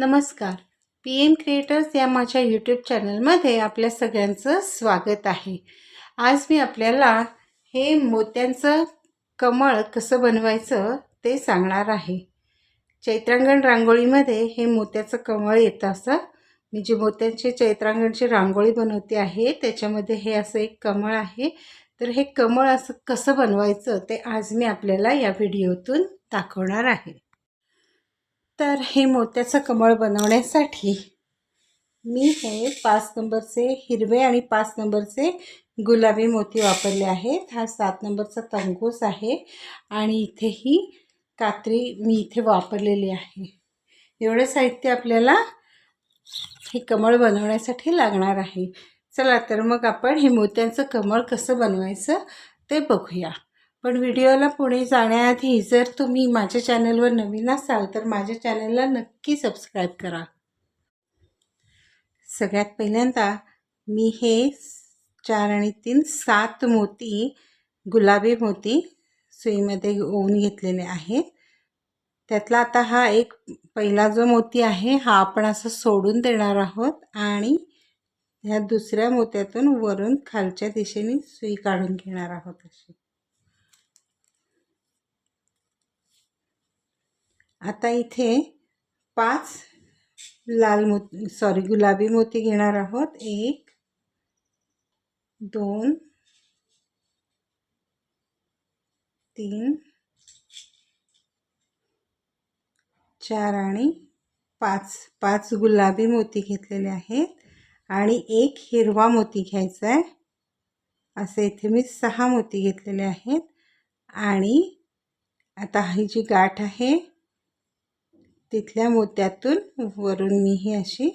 नमस्कार. P M creators या माझ्या यूट्यूब चॅनलमध्ये आपल्या सगळ्यांचं स्वागत आहे. आज मी आपल्याला हे मोत्यांचं कमळ कसं बनवायचं ते सांगणार आहे. चैत्रांगण रांगोळीमध्ये हे मोत्याचं कमळ येतं असं. मी जी मोत्यांची चैत्रांगणची रांगोळी बनवते आहे त्याच्यामध्ये हे असं एक कमळ आहे. तर हे कमळ असं कसं बनवायचं ते आज मी आपल्याला या व्हिडिओतून दाखवणार आहे. तर हे मोत्याचं कमळ बनवण्यासाठी मी हे पाच नंबरचे हिरवे आणि पाच नंबरचे गुलाबी मोती वापरले आहेत. हा सात नंबरचा तंगूस आहे आणि इथेही कात्री मी इथे वापरलेली आहे. एवढं साहित्य आपल्याला हे कमळ बनवण्यासाठी लागणार आहे. चला तर मग आपण हे मोत्यांचं कमळ कसं बनवायचं ते बघूया. पण व्हिडिओला पुढे जाण्याआधी जर तुम्ही माझ्या चॅनलवर नवीन असाल तर माझ्या चॅनलला नक्की सबस्क्राईब करा. सगळ्यात पहिल्यांदा मी हे चार आणि तीन सात मोती गुलाबी मोती सुईमध्ये ओवून घेतलेले आहेत. त्यातला आता हा एक पहिला जो मोती आहे हा आपण असं सोडून देणार आहोत आणि ह्या दुसऱ्या मोत्यातून वरून खालच्या दिशेने सुई काढून घेणार आहोत अशी. आता इथे पाच लाल मोती सॉरी गुलाबी मोती घेणार आहोत. एक दोन तीन चार आणि पाच. पाच गुलाबी मोती घेतलेले आहेत. आणि एक हिरवा मोती घ्यायचा आहे. असे इथे मी सहा मोती घेतलेले आहेत. आणि आता ही जी गाठ आहे तिथल्या मोत्यातून वरून मी ही अशी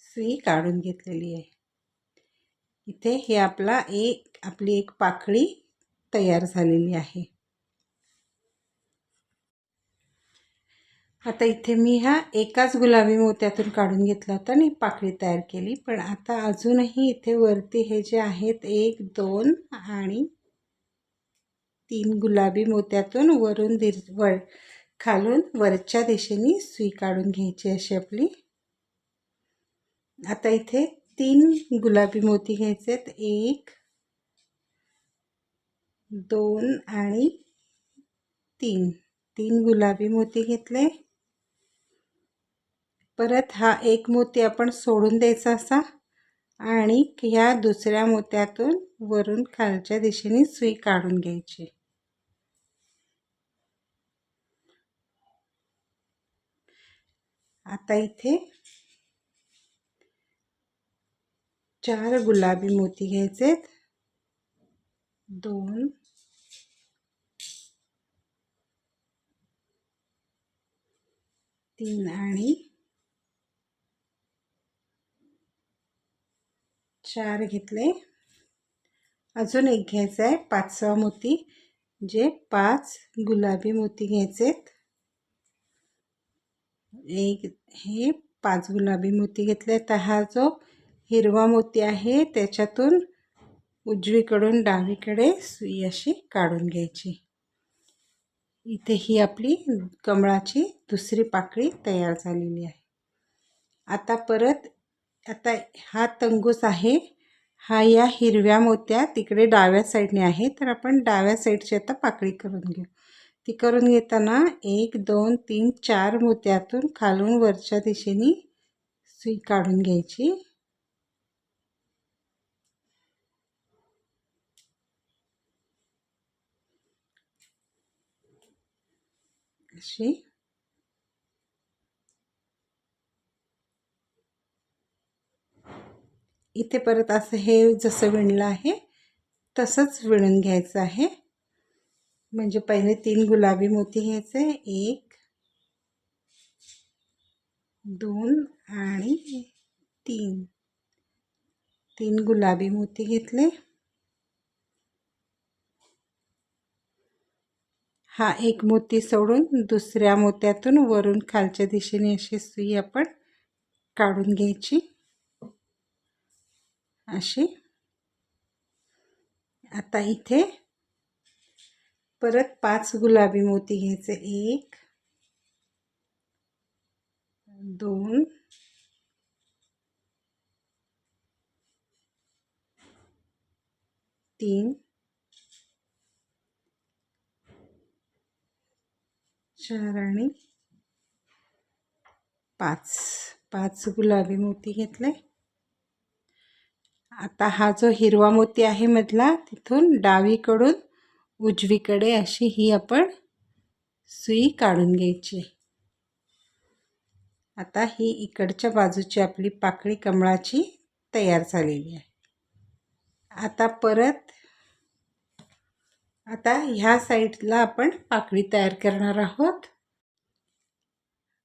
सुई काढून घेतलेली आहे. इथे हे आपला एक आपली एक पाकळी तयार झालेली आहे. आता इथे मी हा एकाच गुलाबी मोत्यातून काढून घेतला होता आणि पाकळी तयार केली. पण आता अजूनही इथे वरती हे जे आहेत एक दोन आणि तीन गुलाबी मोत्यातून वरून दिर वर खालून वरच्या दिशेने सुई काढून घ्यायची अशी आपली. आता इथे तीन गुलाबी मोती घ्यायचे आहेत. एक दोन आणि तीन. तीन गुलाबी मोती घेतले. परत हा एक मोती आपण सोडून द्यायचा असा आणि ह्या दुसऱ्या मोत्यातून वरून खालच्या दिशेने सुई काढून घ्यायची. आता इथे चार गुलाबी मोती घ्यायचे दोन तीन आणि चार घेतले. अजून एक घ्यायचा आहे पाचवा मोती जे पाच गुलाबी मोती घ्यायचेत. एक हे पाच गुलाबी मोती घेतले तर हा जो हिरवा मोती आहे त्याच्यातून उजवीकडून डावीकडे सुई अशी काढून घ्यायची. इथे ही आपली कमळाची दुसरी पाकळी तयार झालेली आहे. आता परत आता हा तंगूस आहे. हा या हिरव्या मोत्या तिकडे डाव्या साईडने आहे. तर आपण डाव्या साईडची आता पाकळी करून घेऊ. ती करून घेताना एक दोन तीन चार मोत्यातून खालून वरच्या दिशेने सुई काढून घ्यायची. अशी. इथे परत असं हे जसं विणलं आहे तसंच विणून घ्यायचं आहे. म्हणजे पहिले तीन गुलाबी मोती घ्यायचे. एक दोन आणि तीन. तीन गुलाबी मोती घेतले. हा एक मोती सोडून दुसऱ्या मोत्यातून वरून खालच्या दिशेने अशी सुई आपण काढून घ्यायची. अशी. आता इथे परत पाच गुलाबी मोती घ्यायचे. एक दोन तीन चार आणि पाच. पाच गुलाबी मोती घेतले. आता हा जो हिरवा मोती आहे मधला तिथून डावीकडून उजवीकडे अशी ही आपण सुई काढून घ्यायची. आता ही इकडच्या बाजूची आपली पाकळी कमळाची तयार झालेली आहे. आता परत आता ह्या साईडला आपण पाकळी तयार करणार आहोत.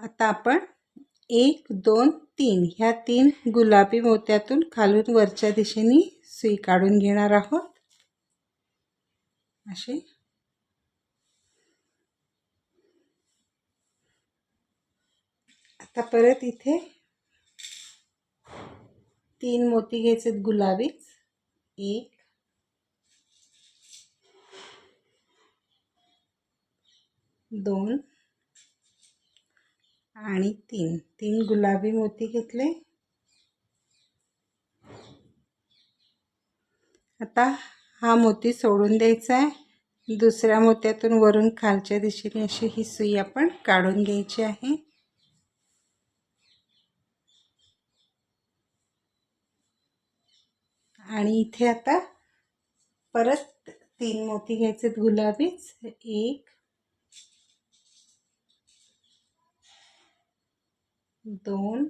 आता आपण एक दोन तीन ह्या तीन गुलाबी मोत्यातून खालून वरच्या दिशेने सुई काढून घेणार आहोत. असे. आता परत इथे तीन मोती घ्यायचे गुलाबीच. एक. दोन. आणि तीन. तीन गुलाबी मोती घेतले. आता हा मोती सोडून द्यायचा आहे. दुसऱ्या मोत्यातून वरून खालच्या दिशेने अशी ही सुई आपण काढून घ्यायची आहे. आणि इथे आता परत तीन मोती घ्यायचे गुलाबीच एक दोन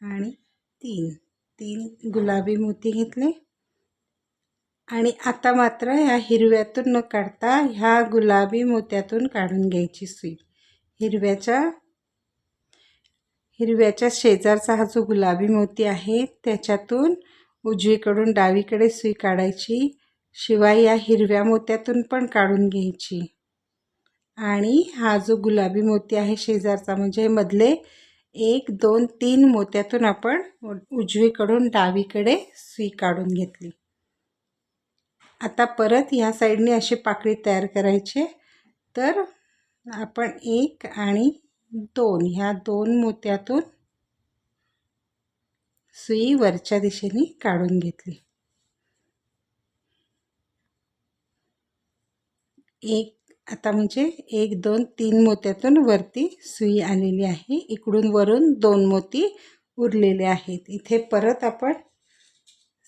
आणि तीन. तीन गुलाबी मोती घेतले. आणि आता मात्र ह्या हिरव्यातून न काढता ह्या गुलाबी मोत्यातून काढून घ्यायची सुई. हिरव्याच्या हिरव्याच्या शेजारचा हा जो गुलाबी मोती आहे त्याच्यातून उजवीकडून डावीकडे सुई काढायची. शिवाय या हिरव्या मोत्यातून पण काढून घ्यायची. आणि हा जो गुलाबी मोती आहे शेजारचा म्हणजे मधले एक दोन तीन मोत्यातून आपण उजवीकडून डावीकडे सुई काढून घेतली. आता परत ह्या साईडने अशी पाकळी तयार करायची. तर आपण एक आणि दोन ह्या दोन मोत्यातून सुई वरच्या दिशेने काढून घेतली. एक आता म्हणजे एक दोन तीन मोत्यातून वरती सुई आलेली आहे. इकडून वरून दोन मोती उरलेले आहेत. इथे परत आपण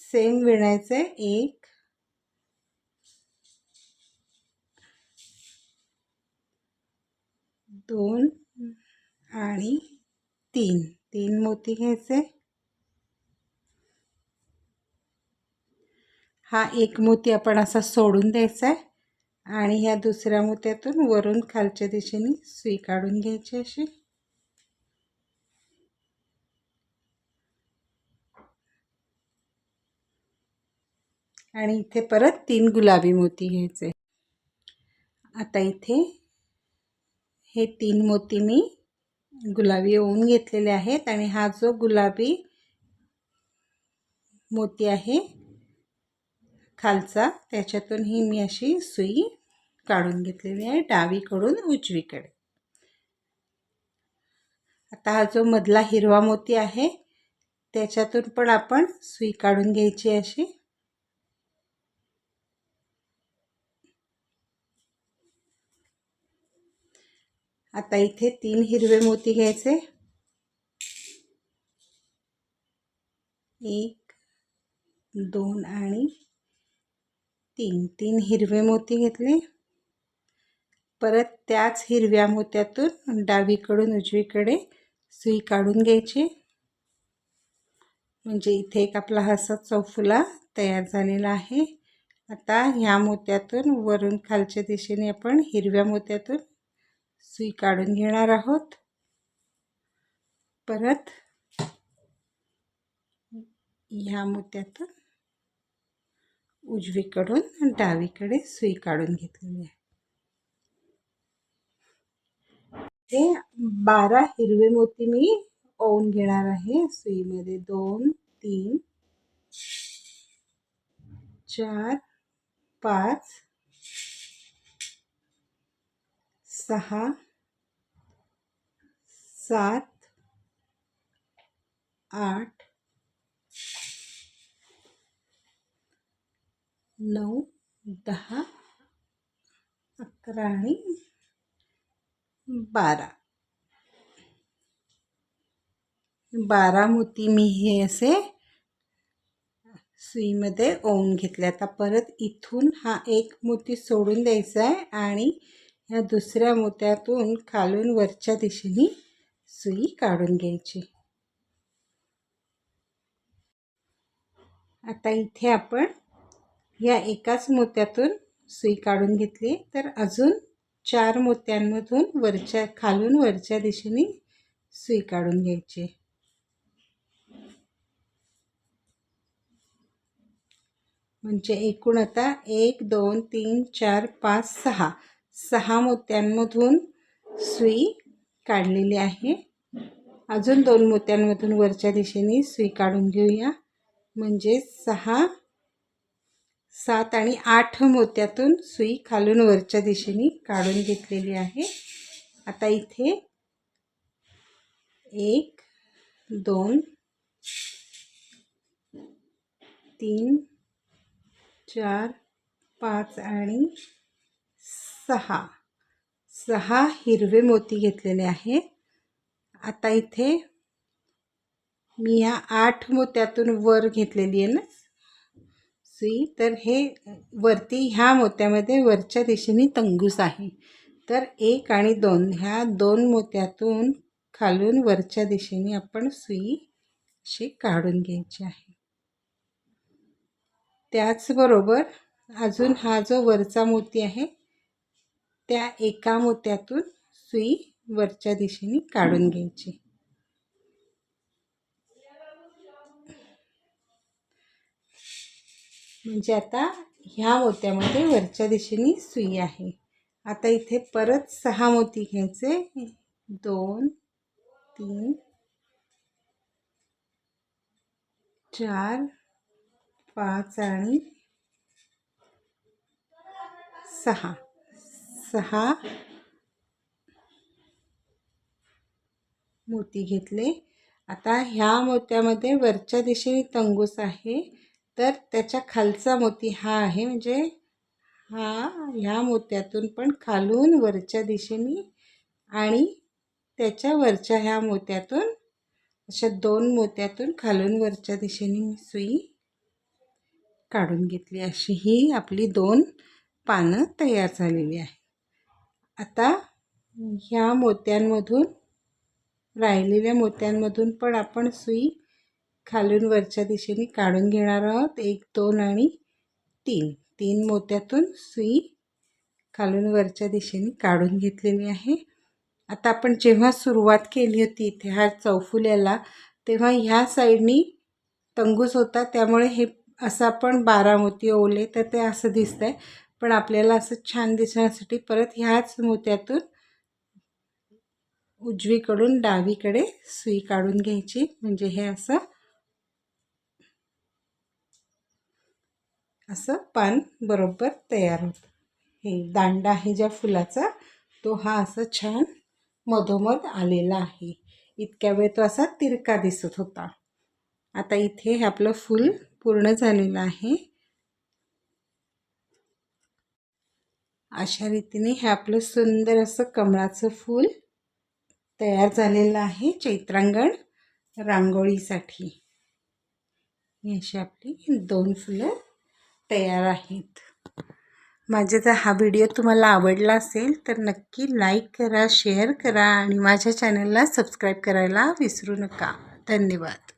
सेम विणायचे एक दोन आणि तीन. तीन मोती घ्यायचे. हा एक मोती आपण असा सोडून द्यायचा आहे. आणि ह्या दुसऱ्या मोत्यातून वरून खालच्या दिशेने सुई काढून घ्यायची अशी. आणि इथे परत तीन गुलाबी मोती घ्यायचे. आता इथे हे तीन मोती मी गुलाबी ओवून घेतलेले आहेत आणि हा जो गुलाबी मोती आहे खालचा त्याच्यातून ही मी अशी सुई काढून घेतलेली आहे डावीकडून उजवीकडे. आता हा जो मधला हिरवा मोती आहे त्याच्यातून पण आपण सुई काढून घ्यायची अशी. आता इथे तीन हिरवे मोती घ्यायचे. एक दोन आणि तीन. तीन हिरवे मोती घेतले. परत त्याच हिरव्या मोत्यातून डावीकडून उजवीकडे सुई काढून घ्यायची. म्हणजे इथे एक आपला हसा चौफुला तयार झालेला आहे. आता ह्या मोत्यातून वरून खालच्या दिशेने आपण हिरव्या मोत्यातून सुई काढून घेणार आहोत. परत ह्या मोत्यातून उजवीकडून डावीकडे सुई काढून घेतलेली आहे. हे बारा हिरवे मोती मी ओवून घेणार आहे. सुईमध्ये दोन, तीन, चार, पाच, सहा, सात, आठ, नऊ, दहा, अकरा आणि बारा. बारा मोती मी हे असे सुईमध्ये ओवून घेतले. आता परत इथून हा एक मोती सोडून द्यायचा आहे आणि ह्या दुसऱ्या मोत्यातून खालून वरच्या दिशेने सुई काढून घ्यायची. आता इथे आपण या एकाच मोत्यातून सुई काढून घेतली. तर अजून चार मोत्यांमधून वरच्या खालून वरच्या दिशेने सुई काढून घ्यायची. म्हणजे एकूण आता एक दोन तीन चार पाच सहा. सहा मोत्यांमधून सुई काढलेली आहे. अजून दोन मोत्यांमधून वरच्या दिशेने सुई काढून घेऊया. म्हणजे सहा सात आणि आठ मोत्यातून सुई खालून वरच्या दिशेने काढून घेतलेली आहे. आता इथे एक दोन तीन चार पाच आणि सहा. सहा हिरवे मोती घेतलेले आहे. आता इथे मी ह्या आठ मोत्यातून वर घेतलेली आहे ना सुई तर हे वरती ह्या मोत्यामध्ये वरच्या दिशेने तंगूस आहे. तर एक आणि दोन ह्या दोन मोत्यातून खालून वरच्या दिशेने आपण सुई अशी काढून घ्यायची आहे. त्याचबरोबर अजून हा जो वरचा मोती आहे त्या एका मोत्यातून सुई वरच्या दिशेने काढून घ्यायची. म्हणजे आता ह्या मोत्यामध्ये वरच्या दिशेने सुई आहे. आता इथे परत सहा मोती घ्यायचे. दोन तीन चार पाच आणि सहा. सहा मोती घेतले. आता ह्या मोत्यामध्ये वरच्या दिशेने तंगूस आहे. तर त्याच्या खालचा मोती हा आहे म्हणजे हा ह्या मोत्यातून पण खालून वरच्या दिशेने आणि त्याच्या वरच्या ह्या मोत्यातून अशा दोन मोत्यातून खालून वरच्या दिशेने मी सुई काढून घेतली. अशी ही आपली दोन पानं तयार झालेली आहे आता ह्या मोत्यांमधून राहिलेल्या मोत्यांमधून पण आपण सुई खालून वरच्या दिशेने काढून घेणार आहोत. एक दोन आणि तीन. तीन मोत्यातून सुई खालून वरच्या दिशेने काढून घेतलेली आहे. आता आपण जेव्हा सुरुवात केली होती इथे हा चौफुल्याला तेव्हा ह्या साईडनी तंगूस होता. त्यामुळे हे असं आपण बारा मोती ओले तर ते असं दिसतं आहे पण आपल्याला असं छान दिसण्यासाठी परत ह्याच मोत्यातून उजवीकडून डावीकडे सुई काढून घ्यायची. म्हणजे हे असं असं पान बरोबर तयार होतं. हे दांडा आहे ज्या फुलाचा तो हा असा छान मधोमध आलेला आहे. इतक्या वेळ तो असा तिरका दिसत होता. आता इथे हे आपलं फूल पूर्ण झालेलं आहे. अशा रीतीने हे आपलं सुंदर असं कमळाचं फूल तयार झालेलं आहे चैत्रांगण रांगोळीसाठी. ही अशी आपली दोन फुलं तयार आहेत. माझा जर हा व्हिडिओ तुम्हाला आवडला असेल तर नक्की लाईक करा शेअर करा आणि माझ्या चॅनलला सबस्क्राईब करायला विसरू नका. धन्यवाद.